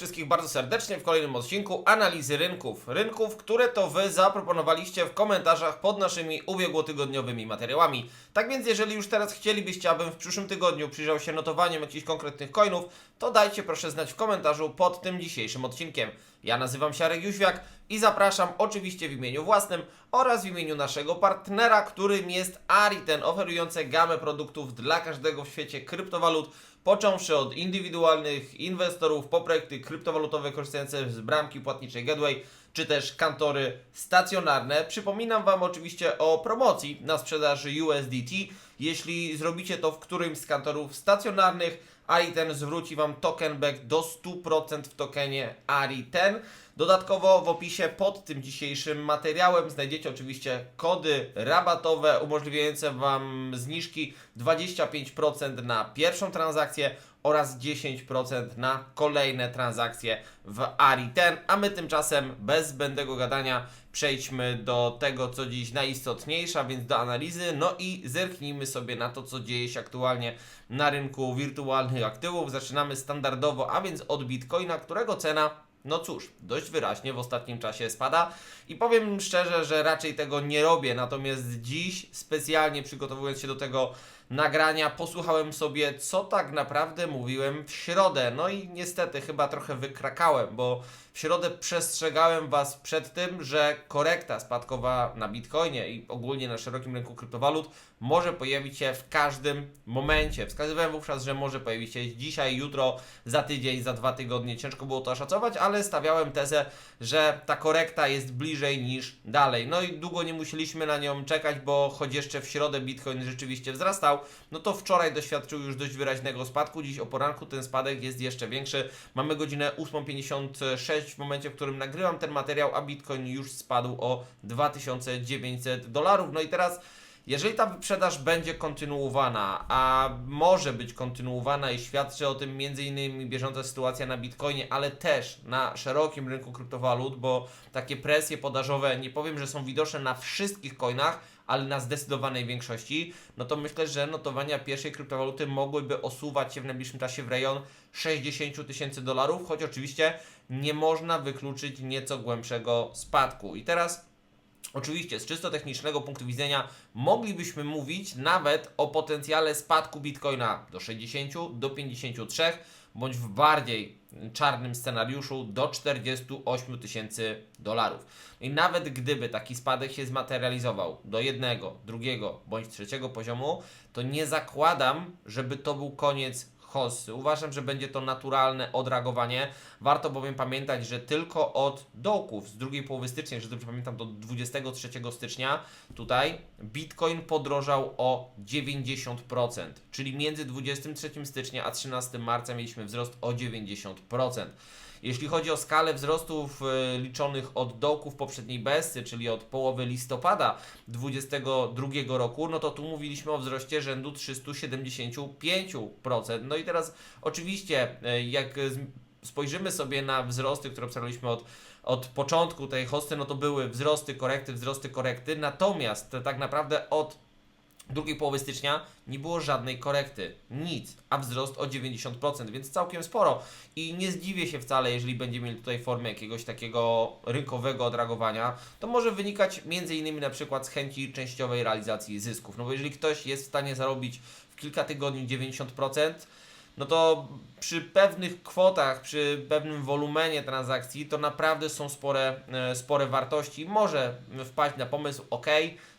Wszystkich bardzo serdecznie w kolejnym odcinku analizy rynków. Rynków, które to Wy zaproponowaliście w komentarzach pod naszymi ubiegłotygodniowymi materiałami. Tak więc, jeżeli już teraz chcielibyście, abym w przyszłym tygodniu przyjrzał się notowaniom jakichś konkretnych coinów, to dajcie proszę znać w komentarzu pod tym dzisiejszym odcinkiem. Ja nazywam się Arek Jóźwiak i zapraszam oczywiście w imieniu własnym oraz w imieniu naszego partnera, którym jest Ariten, oferujące gamę produktów dla każdego w świecie kryptowalut, począwszy od indywidualnych inwestorów po projekty kryptowalutowe korzystające z bramki płatniczej Gateway, czy też kantory stacjonarne. Przypominam Wam oczywiście o promocji na sprzedaż USDT. Jeśli zrobicie to w którymś z kantorów stacjonarnych, Ariten zwróci Wam token back do 100% w tokenie Ariten. Dodatkowo w opisie pod tym dzisiejszym materiałem znajdziecie oczywiście kody rabatowe umożliwiające Wam zniżki 25% na pierwszą transakcję oraz 10% na kolejne transakcje w Ariten. A my tymczasem bez zbędnego gadania przejdźmy do tego, co dziś najistotniejsze, a więc do analizy. No i zerknijmy sobie na to, co dzieje się aktualnie na rynku wirtualnych aktywów. Zaczynamy standardowo, a więc od Bitcoina, którego cena no cóż, dość wyraźnie w ostatnim czasie spada i powiem szczerze, że raczej tego nie robię. Natomiast dziś, specjalnie przygotowując się do tego nagrania, posłuchałem sobie, co tak naprawdę mówiłem w środę. No i niestety chyba trochę wykrakałem, bo w środę przestrzegałem Was przed tym, że korekta spadkowa na Bitcoinie i ogólnie na szerokim rynku kryptowalut może pojawić się w każdym momencie. Wskazywałem wówczas, że może pojawić się dzisiaj, jutro, za tydzień, za dwa tygodnie. Ciężko było to szacować, ale stawiałem tezę, że ta korekta jest bliżej niż dalej. No i długo nie musieliśmy na nią czekać, bo choć jeszcze w środę Bitcoin rzeczywiście wzrastał, no to wczoraj doświadczył już dość wyraźnego spadku. Dziś o poranku ten spadek jest jeszcze większy. Mamy godzinę 8.56 w momencie, w którym nagrywam ten materiał, a Bitcoin już spadł o 2900 dolarów. No i teraz jeżeli ta wyprzedaż będzie kontynuowana, a może być kontynuowana i świadczy o tym m.in. bieżąca sytuacja na Bitcoinie, ale też na szerokim rynku kryptowalut, bo takie presje podażowe, nie powiem, że są widoczne na wszystkich coinach, ale na zdecydowanej większości, no to myślę, że notowania pierwszej kryptowaluty mogłyby osuwać się w najbliższym czasie w rejon 60 tysięcy dolarów, choć oczywiście nie można wykluczyć nieco głębszego spadku. I teraz Oczywiście, z czysto technicznego punktu widzenia moglibyśmy mówić nawet o potencjale spadku bitcoina do 60, do 53, bądź w bardziej czarnym scenariuszu do 48 tysięcy dolarów. I nawet gdyby taki spadek się zmaterializował do jednego, drugiego bądź trzeciego poziomu, to nie zakładam, żeby to był koniec hossy. Uważam, że będzie to naturalne odreagowanie. Warto bowiem pamiętać, że tylko od dołków z drugiej połowy stycznia, jeżeli dobrze pamiętam, do 23 stycznia tutaj Bitcoin podrożał o 90%, czyli między 23 stycznia a 13 marca mieliśmy wzrost o 90%. Jeśli chodzi o skalę wzrostów y, liczonych od dołków poprzedniej besty, czyli od połowy listopada 2022 roku, no to tu mówiliśmy o wzroście rzędu 375%. No i teraz oczywiście, y, jak spojrzymy sobie na wzrosty, które obserwowaliśmy od od początku tej hosty, no to były wzrosty, korekty, wzrosty, korekty, natomiast tak naprawdę od drugiej połowy stycznia nie było żadnej korekty. Nic, a wzrost o 90%, więc całkiem sporo. I nie zdziwię się wcale, jeżeli będziemy mieli tutaj formę jakiegoś takiego rynkowego odreagowania. To może wynikać między innymi na przykład z chęci częściowej realizacji zysków. No bo jeżeli ktoś jest w stanie zarobić w kilka tygodni 90%, no to przy pewnych kwotach, przy pewnym wolumenie transakcji, to naprawdę są spore, e, spore wartości. Może wpaść na pomysł, ok,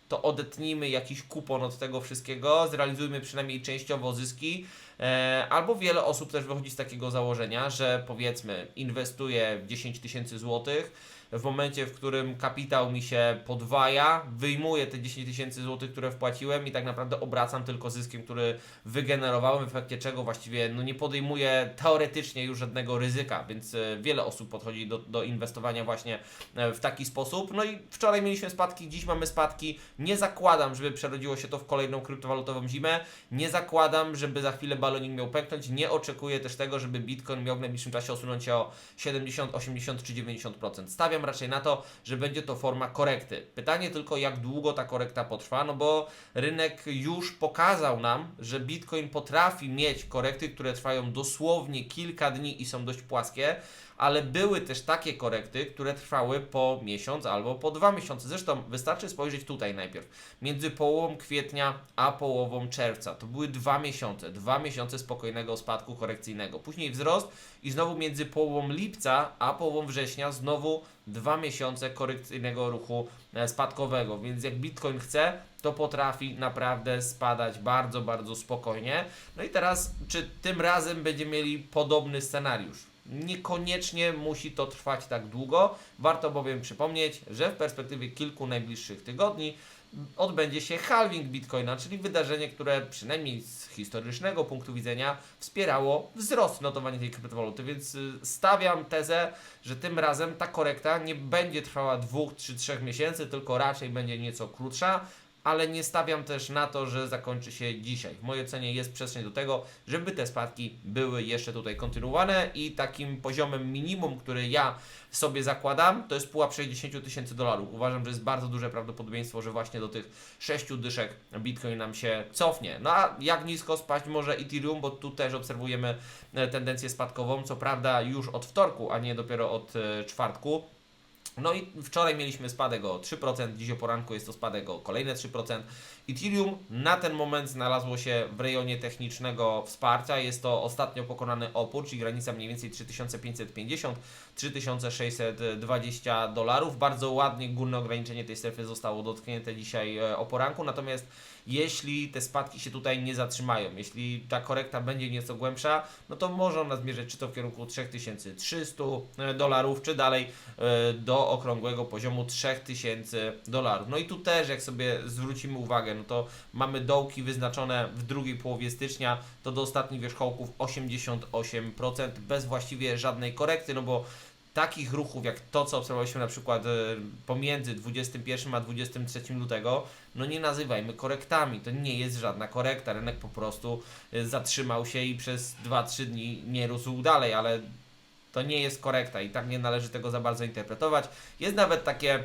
to odetnijmy jakiś kupon od tego wszystkiego, zrealizujmy przynajmniej częściowo zyski. E, albo wiele osób też wychodzi z takiego założenia, że powiedzmy inwestuje w 10 tysięcy złotych, w momencie, w którym kapitał mi się podwaja, wyjmuję te 10 tysięcy złotych, które wpłaciłem i tak naprawdę obracam tylko zyskiem, który wygenerowałem, w efekcie czego właściwie no, nie podejmuję teoretycznie już żadnego ryzyka, więc e, wiele osób podchodzi do, do inwestowania właśnie e, w taki sposób. No i wczoraj mieliśmy spadki, dziś mamy spadki. Nie zakładam, żeby przerodziło się to w kolejną kryptowalutową zimę. Nie zakładam, żeby za chwilę balonik miał pęknąć. Nie oczekuję też tego, żeby Bitcoin miał w najbliższym czasie osunąć się o 70, 80 czy 90%. Stawiam raczej na to, że będzie to forma korekty. Pytanie tylko, jak długo ta korekta potrwa, no bo rynek już pokazał nam, że Bitcoin potrafi mieć korekty, które trwają dosłownie kilka dni i są dość płaskie, ale były też takie korekty, które trwały po miesiąc albo po dwa miesiące. Zresztą wystarczy spojrzeć tutaj najpierw. Między połową kwietnia a połową czerwca to były dwa miesiące, dwa miesiące spokojnego spadku korekcyjnego. Później wzrost i znowu między połową lipca a połową września znowu dwa miesiące korekcyjnego ruchu e, spadkowego. Więc jak Bitcoin chce, to potrafi naprawdę spadać bardzo, bardzo spokojnie. No i teraz, czy tym razem będziemy mieli podobny scenariusz? Niekoniecznie musi to trwać tak długo. Warto bowiem przypomnieć, że w perspektywie kilku najbliższych tygodni odbędzie się halving Bitcoina, czyli wydarzenie, które przynajmniej z historycznego punktu widzenia wspierało wzrost notowania tej kryptowaluty, więc y, stawiam tezę, że tym razem ta korekta nie będzie trwała dwóch czy trzech miesięcy, tylko raczej będzie nieco krótsza, ale nie stawiam też na to, że zakończy się dzisiaj. W mojej ocenie jest przestrzeń do tego, żeby te spadki były jeszcze tutaj kontynuowane i takim poziomem minimum, który ja sobie zakładam, to jest pułap 60 tysięcy dolarów. Uważam, że jest bardzo duże prawdopodobieństwo, że właśnie do tych 6 dyszek Bitcoin nam się cofnie. No a jak nisko spaść może Ethereum, bo tu też obserwujemy e, tendencję spadkową, co prawda już od wtorku, a nie dopiero od e, czwartku. No i wczoraj mieliśmy spadek o 3%, dziś o poranku jest to spadek o kolejne 3%. Ethereum na ten moment znalazło się w rejonie technicznego wsparcia. Jest to ostatnio pokonany opór, czyli granica mniej więcej 3550-3620 dolarów. Bardzo ładnie górne ograniczenie tej strefy zostało dotknięte dzisiaj e, o poranku. Natomiast jeśli te spadki się tutaj nie zatrzymają, jeśli ta korekta będzie nieco głębsza, no to może ona zmierzać czy to w kierunku 3300 dolarów, czy dalej e, do okrągłego poziomu 3000 dolarów. No i tu też, jak sobie zwrócimy uwagę, no to mamy dołki wyznaczone w drugiej połowie stycznia, to do ostatnich wierzchołków 88% bez właściwie żadnej korekty, no bo takich ruchów jak to, co obserwowaliśmy na przykład e, pomiędzy 21 a 23 lutego, no nie nazywajmy korektami. To nie jest żadna korekta. Rynek po prostu e, zatrzymał się i przez 2-3 dni nie rósł dalej, ale to nie jest korekta i tak nie należy tego za bardzo interpretować. Jest nawet takie,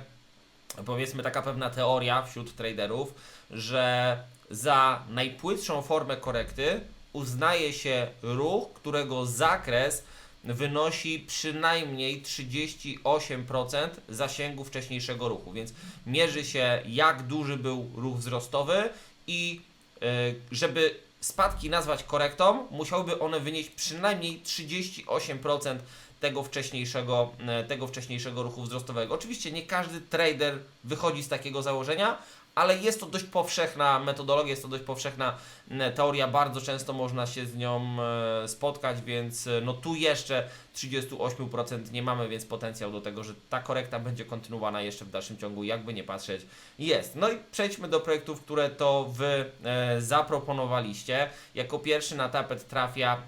powiedzmy, taka pewna teoria wśród traderów, że za najpłytszą formę korekty uznaje się ruch, którego zakres wynosi przynajmniej 38% zasięgu wcześniejszego ruchu, więc mierzy się jak duży był ruch wzrostowy i yy, żeby spadki nazwać korektą, musiałyby one wynieść przynajmniej 38% tego wcześniejszego, e, tego wcześniejszego ruchu wzrostowego. Oczywiście nie każdy trader wychodzi z takiego założenia, ale jest to dość powszechna metodologia, jest to dość powszechna m, teoria, bardzo często można się z nią e, spotkać, więc e, no tu jeszcze 38% nie mamy, więc potencjał do tego, że ta korekta będzie kontynuowana jeszcze w dalszym ciągu, jakby nie patrzeć, jest. No i przejdźmy do projektów, które to Wy e, zaproponowaliście. Jako pierwszy na tapet trafia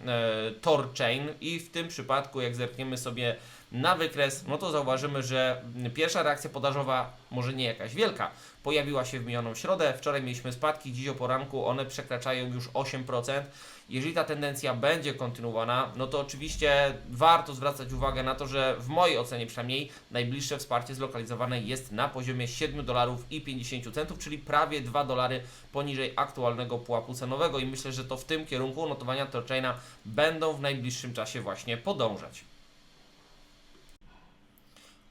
TorChain i w tym przypadku, jak zerkniemy sobie na wykres, no to zauważymy, że pierwsza reakcja podażowa, może nie jakaś wielka, pojawiła się w minioną środę. Wczoraj mieliśmy spadki, dziś o poranku one przekraczają już 8%. Jeżeli ta tendencja będzie kontynuowana, no to oczywiście warto zwracać uwagę na to, że w mojej ocenie przynajmniej najbliższe wsparcie zlokalizowane jest na poziomie 7 dolarów i 50 centów, czyli prawie 2 dolary poniżej aktualnego pułapu cenowego i myślę, że to w tym kierunku notowania Torchaina będą w najbliższym czasie właśnie podążać.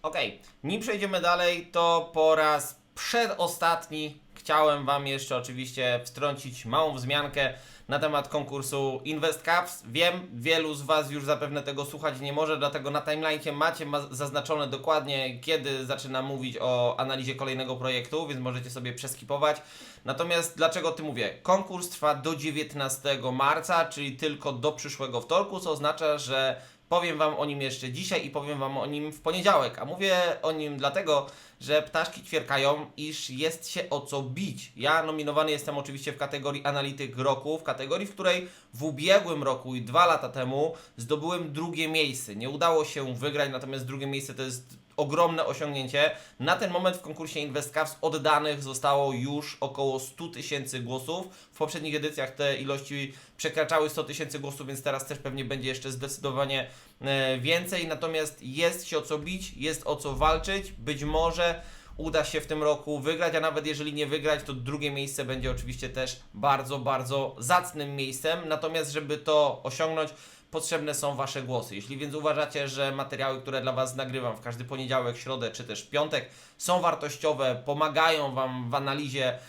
Ok, nim przejdziemy dalej, to po raz przedostatni chciałem Wam jeszcze oczywiście wtrącić małą wzmiankę na temat konkursu InvestCaps. Wiem, wielu z Was już zapewne tego słuchać nie może, dlatego na timeline macie ma zaznaczone dokładnie, kiedy zaczynam mówić o analizie kolejnego projektu, więc możecie sobie przeskipować. Natomiast dlaczego Ty mówię? Konkurs trwa do 19 marca, czyli tylko do przyszłego wtorku, co oznacza, że Powiem Wam o nim jeszcze dzisiaj i powiem Wam o nim w poniedziałek. A mówię o nim dlatego, że ptaszki ćwierkają, iż jest się o co bić. Ja nominowany jestem oczywiście w kategorii analityk roku, w kategorii, w której w ubiegłym roku i dwa lata temu zdobyłem drugie miejsce. Nie udało się wygrać, natomiast drugie miejsce to jest ogromne osiągnięcie. Na ten moment w konkursie InvestCaps oddanych zostało już około 100 tysięcy głosów. W poprzednich edycjach te ilości przekraczały 100 tysięcy głosów, więc teraz też pewnie będzie jeszcze zdecydowanie e, więcej. Natomiast jest się o co bić, jest o co walczyć. Być może uda się w tym roku wygrać, a nawet jeżeli nie wygrać, to drugie miejsce będzie oczywiście też bardzo, bardzo zacnym miejscem. Natomiast, żeby to osiągnąć, potrzebne są Wasze głosy. Jeśli więc uważacie, że materiały, które dla Was nagrywam w każdy poniedziałek, środę czy też piątek są wartościowe, pomagają Wam w analizie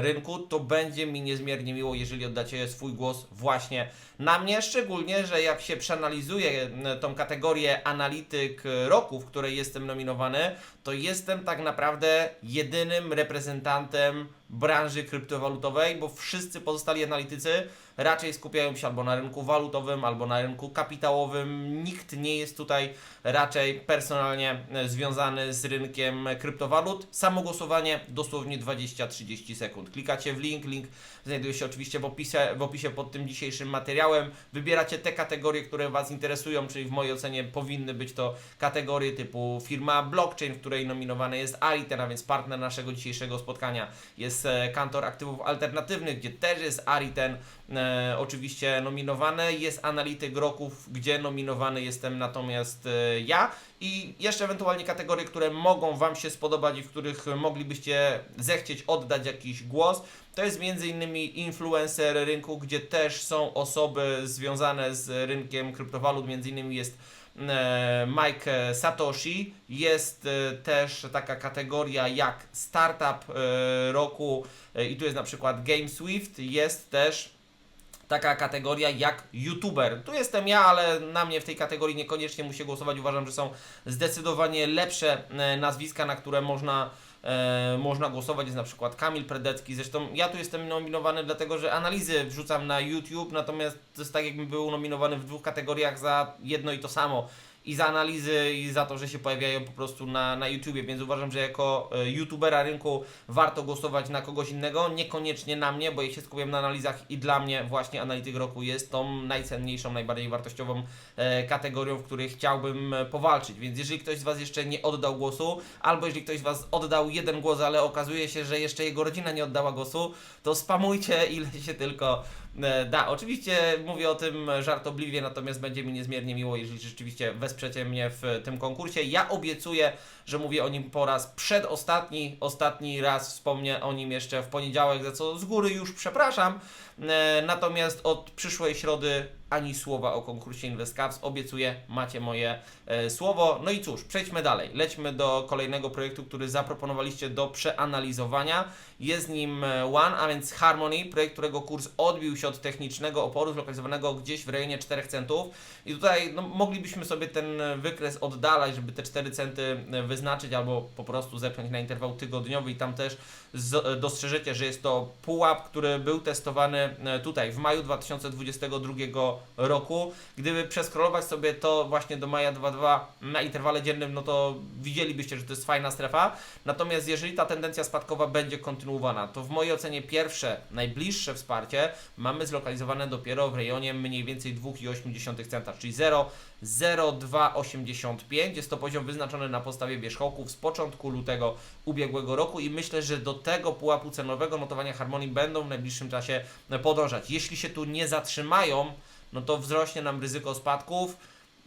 rynku, to będzie mi niezmiernie miło, jeżeli oddacie swój głos właśnie na mnie, szczególnie, że jak się przeanalizuje e, tą kategorię analityk e, roku, w której jestem nominowany, to jestem tak naprawdę jedynym reprezentantem branży kryptowalutowej, bo wszyscy pozostali analitycy raczej skupiają się albo na rynku walutowym, albo na rynku kapitałowym. Nikt nie jest tutaj raczej personalnie e, związany z rynkiem kryptowalut. Samo głosowanie dosłownie 20-30 sekund. Klikacie w link, link znajduje się oczywiście w opisie, w opisie pod tym dzisiejszym materiałem. Wybieracie te kategorie, które Was interesują, czyli w mojej ocenie powinny być to kategorie typu firma blockchain, w której nominowany jest Ariten, a więc partner naszego dzisiejszego spotkania. Jest e, kantor aktywów alternatywnych, gdzie też jest Ariten e, oczywiście nominowany. Jest analityk roków, gdzie nominowany jestem natomiast e, ja. I jeszcze ewentualnie kategorie, które mogą Wam się spodobać i w których moglibyście zechcieć oddać jakiś głos. To jest m.in. influencer rynku, gdzie też są osoby związane z rynkiem kryptowalut, m.in. jest e, Mike Satoshi. Jest e, też taka kategoria jak startup e, roku i tu jest na przykład GameSwift. Jest też taka kategoria jak youtuber. Tu jestem ja, ale na mnie w tej kategorii niekoniecznie musi głosować. Uważam, że są zdecydowanie lepsze e, nazwiska, na które można, e, można głosować. Jest na przykład Kamil Predecki. Zresztą ja tu jestem nominowany dlatego, że analizy wrzucam na YouTube, natomiast to jest tak jakbym był nominowany w dwóch kategoriach za jedno i to samo. I za analizy, i za to, że się pojawiają po prostu na, na YouTubie, więc uważam, że jako e, youtubera rynku warto głosować na kogoś innego, niekoniecznie na mnie, bo ja się skupiam na analizach i dla mnie właśnie analityk roku jest tą najcenniejszą, najbardziej wartościową e, kategorią, w której chciałbym e, powalczyć. Więc jeżeli ktoś z Was jeszcze nie oddał głosu, albo jeżeli ktoś z Was oddał jeden głos, ale okazuje się, że jeszcze jego rodzina nie oddała głosu, to spamujcie ile się tylko da. Oczywiście mówię o tym żartobliwie, natomiast będzie mi niezmiernie miło, jeżeli rzeczywiście wesprzecie mnie w tym konkursie. Ja obiecuję, że mówię o nim po raz przedostatni, ostatni raz wspomnę o nim jeszcze w poniedziałek, za co z góry już przepraszam. E, Natomiast od przyszłej środy ani słowa o konkursie InvestCaps. Obiecuję, macie moje e, słowo. No i cóż, przejdźmy dalej. Lećmy do kolejnego projektu, który zaproponowaliście do przeanalizowania. Jest nim e, One, a więc Harmony, projekt, którego kurs odbił się od technicznego oporu zlokalizowanego gdzieś w rejonie 4 centów. I tutaj no, moglibyśmy sobie ten wykres oddalać, żeby te 4 centy e, wyznaczyć, albo po prostu zepchnąć na interwał tygodniowy i tam też z, e, dostrzeżecie, że jest to pułap, który był testowany tutaj w maju 2022 roku. Gdyby przeskrolować sobie to właśnie do maja 2.2 na interwale dziennym, no to widzielibyście, że to jest fajna strefa. Natomiast jeżeli ta tendencja spadkowa będzie kontynuowana, to w mojej ocenie pierwsze, najbliższe wsparcie mamy zlokalizowane dopiero w rejonie mniej więcej 2,8 centa, czyli 0, 0,285. Jest to poziom wyznaczony na podstawie wierzchołków z początku lutego ubiegłego roku i myślę, że do tego pułapu cenowego notowania harmonii będą w najbliższym czasie podążać. Jeśli się tu nie zatrzymają, no to wzrośnie nam ryzyko spadków.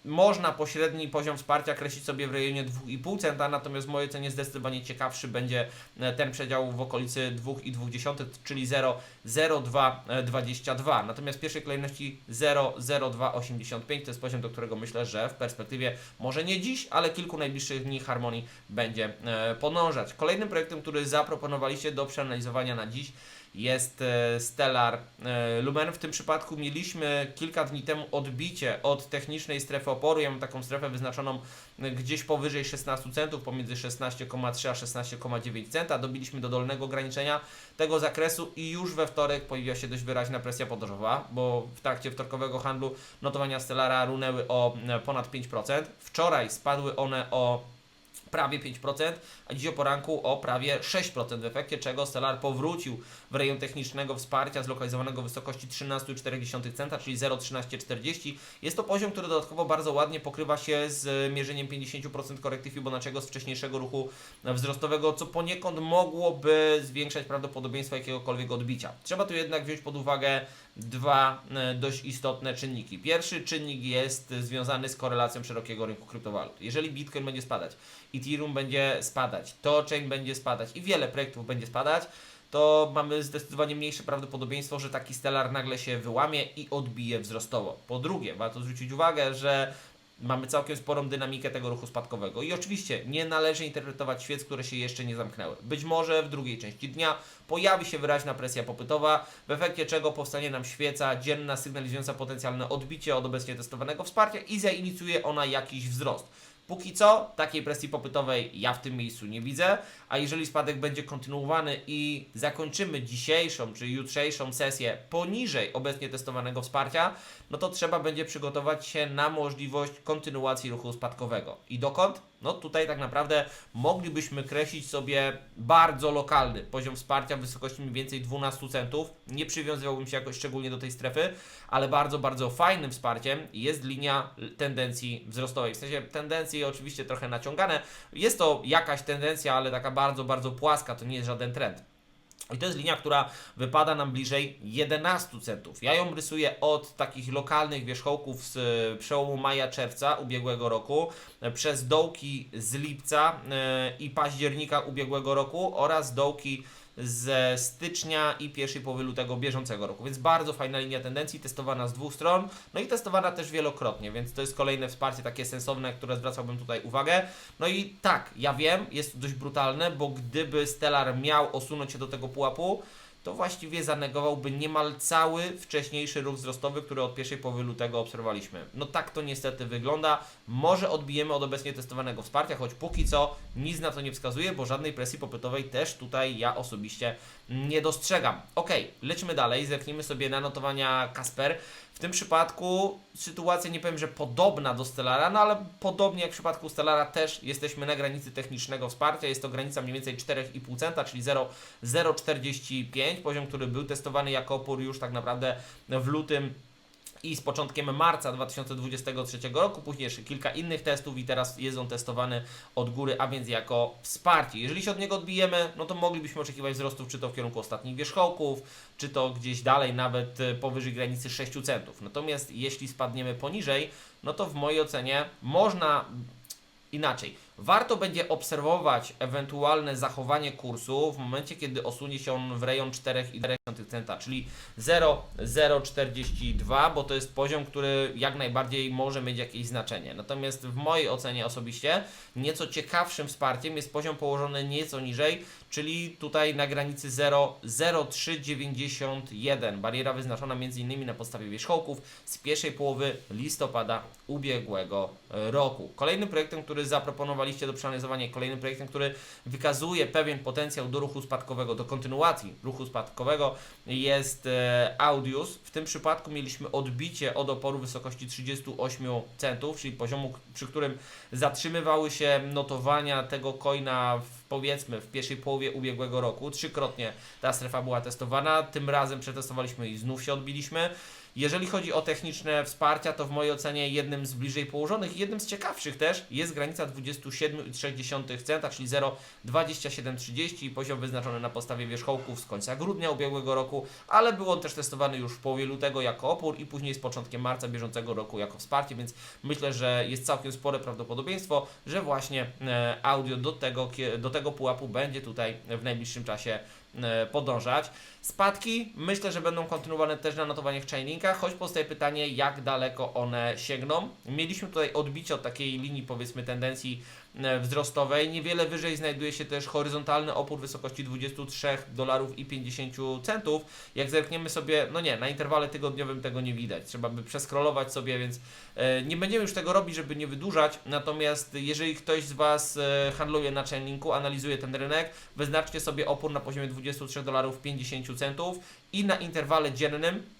Można pośredni poziom wsparcia kreślić sobie w rejonie 2,5 centa, natomiast w mojej ocenie zdecydowanie ciekawszy będzie e, ten przedział w okolicy 2,2, czyli 0,0222. Natomiast w pierwszej kolejności 0,0285 to jest poziom, do którego myślę, że w perspektywie może nie dziś, ale kilku najbliższych dni harmonii będzie e, podążać. Kolejnym projektem, który zaproponowaliście do przeanalizowania na dziś jest e, Stellar e, Lumen. W tym przypadku mieliśmy kilka dni temu odbicie od technicznej strefy oporu. Ja mam taką strefę wyznaczoną e, gdzieś powyżej 16 centów, pomiędzy 16,3 a 16,9 centa. Dobiliśmy do dolnego ograniczenia tego zakresu i już we wtorek pojawiła się dość wyraźna presja podróżowa, bo w trakcie wtorkowego handlu notowania Stellara runęły o ponad 5%. Wczoraj spadły one o prawie 5%, a dziś o poranku o prawie 6%, w efekcie czego Stellar powrócił w rejon technicznego wsparcia zlokalizowanego w wysokości 13,4 centa, czyli 0,1340. Jest to poziom, który dodatkowo bardzo ładnie pokrywa się z mierzeniem 50% korekty Fibonacciego z wcześniejszego ruchu wzrostowego, co poniekąd mogłoby zwiększać prawdopodobieństwo jakiegokolwiek odbicia. Trzeba tu jednak wziąć pod uwagę dwa e, dość istotne czynniki. Pierwszy czynnik jest związany z korelacją szerokiego rynku kryptowalut. Jeżeli Bitcoin będzie spadać, Ethereum będzie spadać, Torchain będzie spadać i wiele projektów będzie spadać, to mamy zdecydowanie mniejsze prawdopodobieństwo, że taki stellar nagle się wyłamie i odbije wzrostowo. Po drugie, warto zwrócić uwagę, że mamy całkiem sporą dynamikę tego ruchu spadkowego. I oczywiście nie należy interpretować świec, które się jeszcze nie zamknęły. Być może w drugiej części dnia pojawi się wyraźna presja popytowa, w efekcie czego powstanie nam świeca dzienna sygnalizująca potencjalne odbicie od obecnie testowanego wsparcia i zainicjuje ona jakiś wzrost. Póki co takiej presji popytowej ja w tym miejscu nie widzę, a jeżeli spadek będzie kontynuowany i zakończymy dzisiejszą czy jutrzejszą sesję poniżej obecnie testowanego wsparcia, no to trzeba będzie przygotować się na możliwość kontynuacji ruchu spadkowego. I dokąd? No tutaj tak naprawdę moglibyśmy kreślić sobie bardzo lokalny poziom wsparcia w wysokości mniej więcej 12 centów. Nie przywiązywałbym się jakoś szczególnie do tej strefy, ale bardzo, bardzo fajnym wsparciem jest linia tendencji wzrostowej. W sensie tendencje oczywiście trochę naciągane. Jest to jakaś tendencja, ale taka bardzo, bardzo płaska, to nie jest żaden trend. I to jest linia, która wypada nam bliżej 11 centów. Ja ją rysuję od takich lokalnych wierzchołków z e, przełomu maja-czerwca ubiegłego roku, e, przez dołki z lipca e, i października ubiegłego roku oraz dołki ze stycznia i pierwszej połowy lutego bieżącego roku. Więc bardzo fajna linia tendencji, testowana z dwóch stron, no i testowana też wielokrotnie, więc to jest kolejne wsparcie takie sensowne, które zwracałbym tutaj uwagę. No i tak, ja wiem, jest to dość brutalne, bo gdyby Stellar miał osunąć się do tego pułapu, to właściwie zanegowałby niemal cały wcześniejszy ruch wzrostowy, który od pierwszej połowy lutego obserwowaliśmy. No tak to niestety wygląda. Może odbijemy od obecnie testowanego wsparcia, choć póki co nic na to nie wskazuje, bo żadnej presji popytowej też tutaj ja osobiście nie dostrzegam. Ok, lecimy dalej, zerknijmy sobie na notowania Kasper. W tym przypadku sytuacja nie powiem, że podobna do Stellara, no ale podobnie jak w przypadku Stellara też jesteśmy na granicy technicznego wsparcia. Jest to granica mniej więcej 4,5 centa, czyli 0 0,45, poziom, który był testowany jako opór już tak naprawdę w lutym i z początkiem marca 2023 roku, później jeszcze kilka innych testów i teraz jest on testowany od góry, a więc jako wsparcie. Jeżeli się od niego odbijemy, no to moglibyśmy oczekiwać wzrostów czy to w kierunku ostatnich wierzchołków, czy to gdzieś dalej, nawet e, powyżej granicy 6 centów. Natomiast jeśli spadniemy poniżej, no to w mojej ocenie można inaczej. Warto będzie obserwować ewentualne zachowanie kursu w momencie, kiedy osunie się on w rejon 4,4 centa, czyli 0,042, bo to jest poziom, który jak najbardziej może mieć jakieś znaczenie. Natomiast w mojej ocenie osobiście nieco ciekawszym wsparciem jest poziom położony nieco niżej, czyli tutaj na granicy 0,0391. Bariera wyznaczona m.in. na podstawie wierzchołków z pierwszej połowy listopada ubiegłego roku. Kolejnym projektem, który zaproponowaliście do przeanalizowania, kolejnym projektem, który wykazuje pewien potencjał do ruchu spadkowego, do kontynuacji ruchu spadkowego jest e, Audius. W tym przypadku mieliśmy odbicie od oporu wysokości 38 centów, czyli poziomu, przy którym zatrzymywały się notowania tego coina w, powiedzmy w pierwszej połowie ubiegłego roku. Trzykrotnie ta strefa była testowana, tym razem przetestowaliśmy i znów się odbiliśmy. Jeżeli chodzi o techniczne wsparcia, to w mojej ocenie jednym z bliżej położonych i jednym z ciekawszych też jest granica 27,3 centa, czyli 0,2730, poziom wyznaczony na podstawie wierzchołków z końca grudnia ubiegłego roku, ale był on też testowany już w połowie lutego jako opór i później z początkiem marca bieżącego roku jako wsparcie, więc myślę, że jest całkiem spore prawdopodobieństwo, że właśnie e, audio do tego, do tego pułapu będzie tutaj w najbliższym czasie podążać. Spadki myślę, że będą kontynuowane też na notowaniach chainlinkach, choć powstaje pytanie, jak daleko one sięgną. Mieliśmy tutaj odbicie od takiej linii, powiedzmy, tendencji e, wzrostowej. Niewiele wyżej znajduje się też horyzontalny opór wysokości 23 dolarów i 50 centów. Jak zerkniemy sobie, no nie, na interwale tygodniowym tego nie widać. Trzeba by przeskrolować sobie, więc e, nie będziemy już tego robić, żeby nie wydłużać. Natomiast jeżeli ktoś z Was e, handluje na Chainlinku, analizuje ten rynek, wyznaczcie sobie opór na poziomie 23 dolarów 50 centów i na interwale dziennym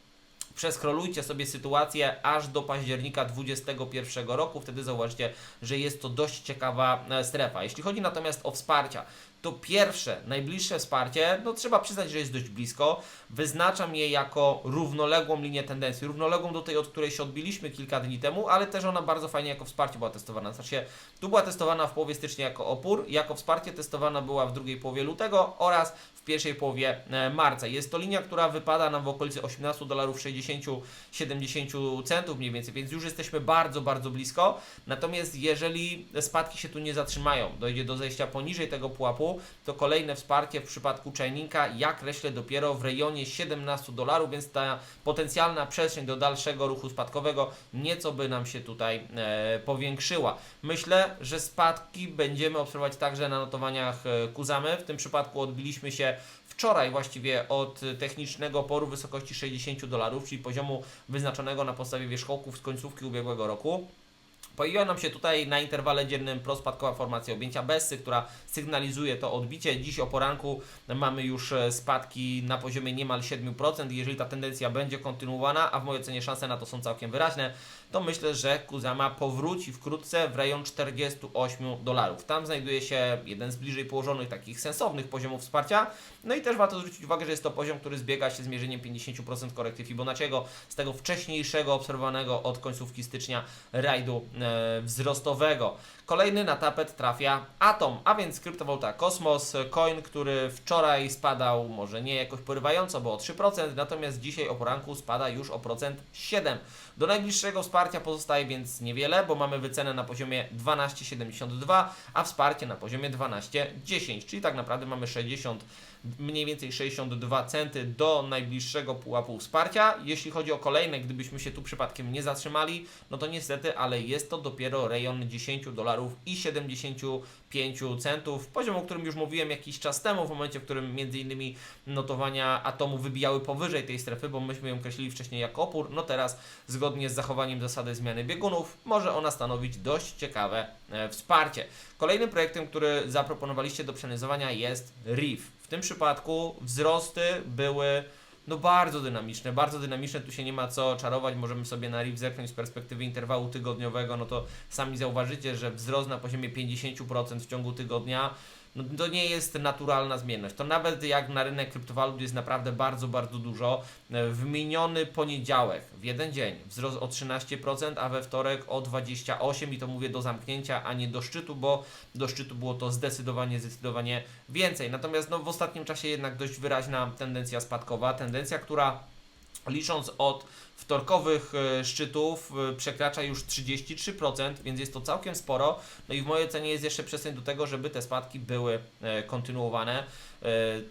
przeskrolujcie sobie sytuację aż do października 2021 roku, wtedy zauważycie, że jest to dość ciekawa e, strefa. Jeśli chodzi natomiast o wsparcia, to pierwsze, najbliższe wsparcie, no trzeba przyznać, że jest dość blisko. Wyznaczam je jako równoległą linię tendencji, równoległą do tej, od której się odbiliśmy kilka dni temu, ale też ona bardzo fajnie jako wsparcie była testowana. Znaczy, tu była testowana w połowie stycznia jako opór, jako wsparcie testowana była w drugiej połowie lutego oraz w pierwszej połowie e, marca. Jest to linia, która wypada nam w okolicy 18 dolarów 60-70 centów mniej więcej, więc już jesteśmy bardzo, bardzo blisko. Natomiast jeżeli spadki się tu nie zatrzymają, dojdzie do zejścia poniżej tego pułapu, to kolejne wsparcie w przypadku Chaininka, jak kreślę, dopiero w rejonie 17 dolarów, więc ta potencjalna przestrzeń do dalszego ruchu spadkowego nieco by nam się tutaj e, powiększyła. Myślę, że spadki będziemy obserwować także na notowaniach e, Kuzamy. W tym przypadku odbiliśmy się wczoraj właściwie od technicznego oporu w wysokości 60 dolarów, czyli poziomu wyznaczonego na podstawie wierzchołków z końcówki ubiegłego roku. Pojawiła nam się tutaj na interwale dziennym prospadkowa formacja objęcia Bessy, która sygnalizuje to odbicie. Dziś o poranku mamy już e, spadki na poziomie niemal 7%. Jeżeli ta tendencja będzie kontynuowana, a w mojej ocenie szanse na to są całkiem wyraźne, to myślę, że Kuzama powróci wkrótce w rejon 48 dolarów. Tam znajduje się jeden z bliżej położonych takich sensownych poziomów wsparcia. No i też warto zwrócić uwagę, że jest to poziom, który zbiega się z mierzeniem 50% korekty Fibonacciego z tego wcześniejszego obserwowanego od końcówki stycznia rajdu e, wzrostowego. Kolejny na tapet trafia Atom, a więc kryptowaluta Kosmos, coin, który wczoraj spadał może nie jakoś porywająco, bo o 3%, natomiast dzisiaj o poranku spada już o procent 7. Do najbliższego wsparcia pozostaje więc niewiele, bo mamy wycenę na poziomie 12,72, a wsparcie na poziomie 12,10, czyli tak naprawdę mamy 60 mniej więcej 62 centy do najbliższego pułapu wsparcia. Jeśli chodzi o kolejne, gdybyśmy się tu przypadkiem nie zatrzymali, no to niestety, ale jest to dopiero rejon 10 dolarów i 75 centów. Poziom, o którym już mówiłem jakiś czas temu, w momencie, w którym między innymi notowania atomu wybijały powyżej tej strefy, bo myśmy ją określili wcześniej jako opór, no teraz zgodnie z zachowaniem zasady zmiany biegunów może ona stanowić dość ciekawe e, wsparcie. Kolejnym projektem, który zaproponowaliście do przeanalizowania jest RIF. W tym przypadku wzrosty były no bardzo dynamiczne, bardzo dynamiczne, tu się nie ma co czarować, możemy sobie na RIF zerknąć z perspektywy interwału tygodniowego, no to sami zauważycie, że wzrost na poziomie 50% w ciągu tygodnia, no to nie jest naturalna zmienność. To nawet jak na rynek kryptowalut jest naprawdę bardzo, bardzo dużo. W miniony poniedziałek, w jeden dzień, wzrost o 13%, a we wtorek o 28% i to mówię do zamknięcia, a nie do szczytu, bo do szczytu było to zdecydowanie, zdecydowanie więcej. Natomiast no, w ostatnim czasie jednak dość wyraźna tendencja spadkowa, tendencja, która licząc od wtorkowych e, szczytów e, przekracza już 33%, więc jest to całkiem sporo. No i w mojej ocenie jest jeszcze przestrzeń do tego, żeby te spadki były e, kontynuowane.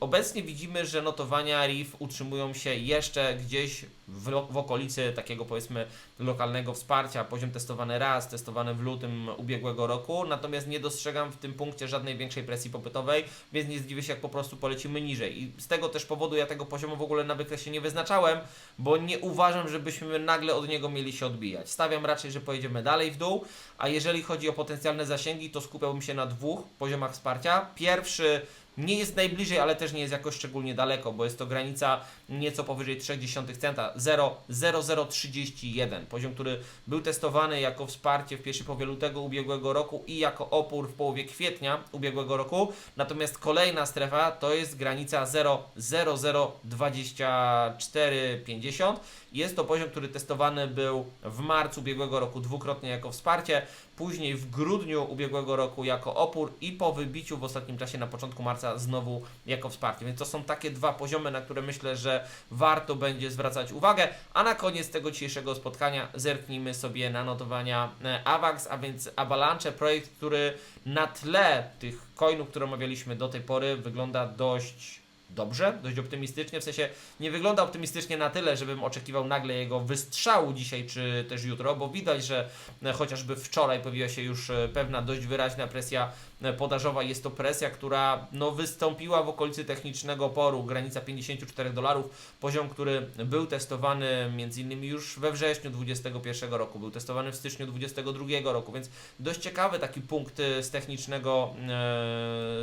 Obecnie widzimy, że notowania RIF utrzymują się jeszcze gdzieś w, w okolicy takiego powiedzmy lokalnego wsparcia. Poziom testowany raz, testowany w lutym ubiegłego roku, natomiast nie dostrzegam w tym punkcie żadnej większej presji popytowej, więc nie zdziwię się jak po prostu polecimy niżej. I z tego też powodu ja tego poziomu w ogóle na wykresie nie wyznaczałem, bo nie uważam, żebyśmy nagle od niego mieli się odbijać. Stawiam raczej, że pojedziemy dalej w dół, a jeżeli chodzi o potencjalne zasięgi, to skupiałbym się na dwóch poziomach wsparcia. Pierwszy nie jest najbliżej, ale też nie jest jakoś szczególnie daleko, bo jest to granica nieco powyżej 0,3 centa, 0,0031. Poziom, który był testowany jako wsparcie w pierwszej połowie lutego ubiegłego roku i jako opór w połowie kwietnia ubiegłego roku. Natomiast kolejna strefa to jest granica 0,002450. Jest to poziom, który testowany był w marcu ubiegłego roku dwukrotnie jako wsparcie, później w grudniu ubiegłego roku jako opór i po wybiciu w ostatnim czasie na początku marca znowu jako wsparcie. Więc to są takie dwa poziomy, na które myślę, że warto będzie zwracać uwagę. A na koniec tego dzisiejszego spotkania zerknijmy sobie na notowania e, AVAX, a więc Avalanche, projekt, który na tle tych coinów, które omawialiśmy do tej pory, wygląda dość dobrze, dość optymistycznie, w sensie nie wygląda optymistycznie na tyle, żebym oczekiwał nagle jego wystrzału dzisiaj czy też jutro, bo widać, że e, chociażby wczoraj pojawiła się już e, pewna dość wyraźna presja podażowa. Jest to presja, która no, wystąpiła w okolicy technicznego oporu, granica 54 dolarów, poziom, który był testowany między innymi już we wrześniu 2021 roku, był testowany w styczniu 2022 roku, więc dość ciekawy taki punkt e, z technicznego, e,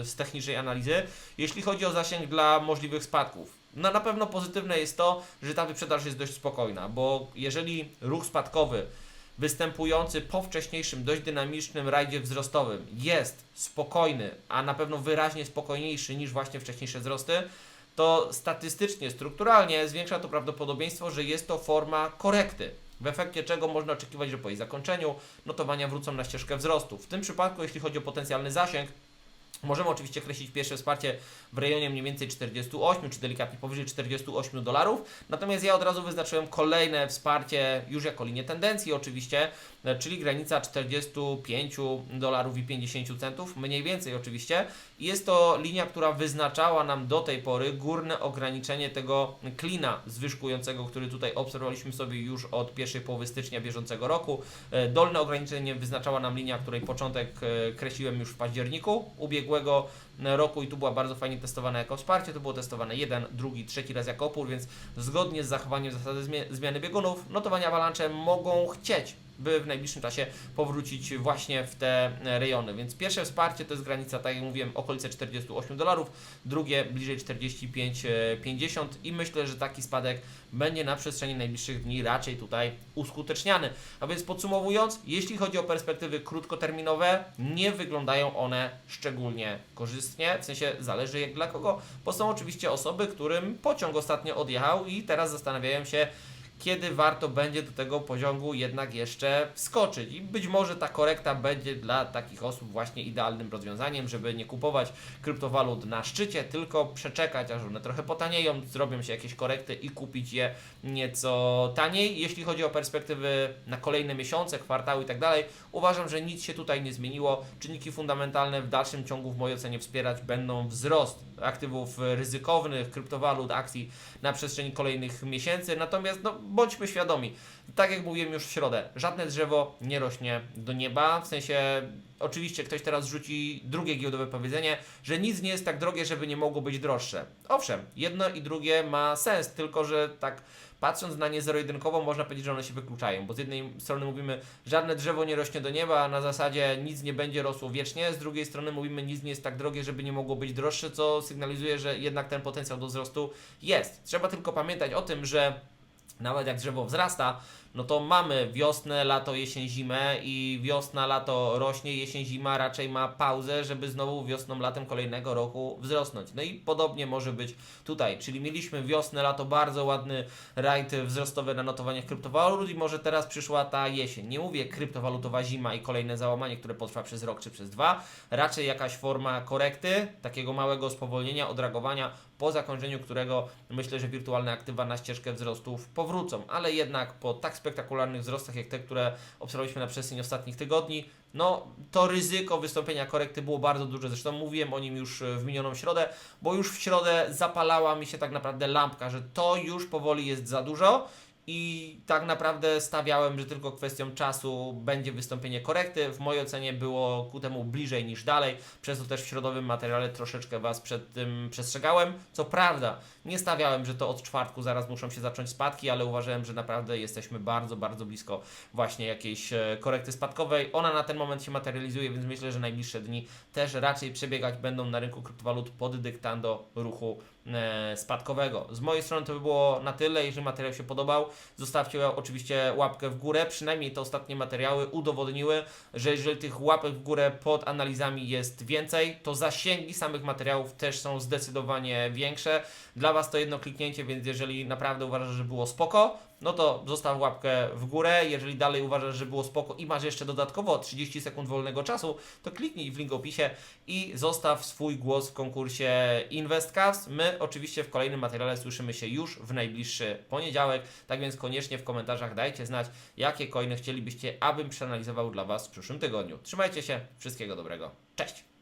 z technicznej analizy. Jeśli chodzi o zasięg dla możliwych spadków, no na pewno pozytywne jest to, że ta wyprzedaż jest dość spokojna, bo jeżeli ruch spadkowy występujący po wcześniejszym, dość dynamicznym rajdzie wzrostowym jest spokojny, a na pewno wyraźnie spokojniejszy niż właśnie wcześniejsze wzrosty, to statystycznie, strukturalnie zwiększa to prawdopodobieństwo, że jest to forma korekty. W efekcie czego można oczekiwać, że po jej zakończeniu notowania wrócą na ścieżkę wzrostu. W tym przypadku, jeśli chodzi o potencjalny zasięg, Możemy oczywiście określić pierwsze wsparcie w rejonie mniej więcej 48 czy delikatnie powyżej 48 dolarów. Natomiast ja od razu wyznaczyłem kolejne wsparcie już jako linię tendencji oczywiście, czyli granica 45 dolarów i 50 centów, mniej więcej oczywiście. Jest to linia, która wyznaczała nam do tej pory górne ograniczenie tego klina zwyżkującego, który tutaj obserwowaliśmy sobie już od pierwszej połowy stycznia bieżącego roku. E, Dolne ograniczenie wyznaczała nam linia, której początek e, kreśliłem już w październiku ubiegłego roku i tu była bardzo fajnie testowana jako wsparcie. To było testowane jeden, drugi, trzeci raz jako opór, więc zgodnie z zachowaniem zasady zmiany biegunów, notowania avalanche mogą chcieć by w najbliższym czasie powrócić właśnie w te e, rejony. Więc pierwsze wsparcie to jest granica, tak jak mówiłem, okolice 48 dolarów, drugie bliżej 45-50 i myślę, że taki spadek będzie na przestrzeni najbliższych dni raczej tutaj uskuteczniany. A więc podsumowując, jeśli chodzi o perspektywy krótkoterminowe, nie wyglądają one szczególnie korzystnie, w sensie zależy jak dla kogo, bo są oczywiście osoby, którym pociąg ostatnio odjechał i teraz zastanawiają się, kiedy warto będzie do tego poziomu jednak jeszcze wskoczyć. I być może ta korekta będzie dla takich osób właśnie idealnym rozwiązaniem, żeby nie kupować kryptowalut na szczycie, tylko przeczekać, aż one trochę potanieją, zrobią się jakieś korekty i kupić je nieco taniej. Jeśli chodzi o perspektywy na kolejne miesiące, kwartały i tak dalej, uważam, że nic się tutaj nie zmieniło. Czynniki fundamentalne w dalszym ciągu w mojej ocenie wspierać będą wzrost aktywów ryzykownych, kryptowalut, akcji na przestrzeni kolejnych miesięcy. Natomiast no, bądźmy świadomi, tak jak mówiłem już w środę, żadne drzewo nie rośnie do nieba. W sensie, oczywiście ktoś teraz rzuci drugie giełdowe powiedzenie, że nic nie jest tak drogie, żeby nie mogło być droższe. Owszem, jedno i drugie ma sens, tylko że tak patrząc na nie zero-jedynkowo, można powiedzieć, że one się wykluczają, bo z jednej strony mówimy, żadne drzewo nie rośnie do nieba, na zasadzie nic nie będzie rosło wiecznie, z drugiej strony mówimy, nic nie jest tak drogie, żeby nie mogło być droższe, co sygnalizuje, że jednak ten potencjał do wzrostu jest. Trzeba tylko pamiętać o tym, że nawet jak drzewo wzrasta, no to mamy wiosnę, lato, jesień, zimę i wiosna, lato rośnie, jesień, zima raczej ma pauzę, żeby znowu wiosną, latem kolejnego roku wzrosnąć. No i podobnie może być tutaj, czyli mieliśmy wiosnę, lato, bardzo ładny rajd wzrostowy na notowaniach kryptowalut i może teraz przyszła ta jesień. Nie mówię kryptowalutowa zima i kolejne załamanie, które potrwa przez rok czy przez dwa, raczej jakaś forma korekty, takiego małego spowolnienia, odreagowania, po zakończeniu którego myślę, że wirtualne aktywa na ścieżkę wzrostów powrócą, ale jednak po tak spektakularnych wzrostach jak te, które obserwowaliśmy na przestrzeni ostatnich tygodni, no to ryzyko wystąpienia korekty było bardzo duże. Zresztą mówiłem o nim już e, w minioną środę, bo już w środę zapalała mi się tak naprawdę lampka, że to już powoli jest za dużo. I tak naprawdę stawiałem, że tylko kwestią czasu będzie wystąpienie korekty. W mojej ocenie było ku temu bliżej niż dalej, przez to też w środowym materiale troszeczkę Was przed tym przestrzegałem. Co prawda, nie stawiałem, że to od czwartku zaraz muszą się zacząć spadki, ale uważałem, że naprawdę jesteśmy bardzo, bardzo blisko właśnie jakiejś e, korekty spadkowej. Ona na ten moment się materializuje, więc myślę, że najbliższe dni też raczej przebiegać będą na rynku kryptowalut pod dyktando ruchu e, spadkowego. Z mojej strony to by było na tyle. Jeżeli materiał się podobał, zostawcie oczywiście łapkę w górę. Przynajmniej te ostatnie materiały udowodniły, że jeżeli tych łapek w górę pod analizami jest więcej, to zasięgi samych materiałów też są zdecydowanie większe. Dla Was to jedno kliknięcie, więc jeżeli naprawdę uważasz, że było spoko, no to zostaw łapkę w górę. Jeżeli dalej uważasz, że było spoko i masz jeszcze dodatkowo 30 sekund wolnego czasu, to kliknij w link opisie i zostaw swój głos w konkursie InvestCast. My oczywiście w kolejnym materiale słyszymy się już w najbliższy poniedziałek, tak więc koniecznie w komentarzach dajcie znać, jakie coiny chcielibyście, abym przeanalizował dla Was w przyszłym tygodniu. Trzymajcie się, wszystkiego dobrego. Cześć!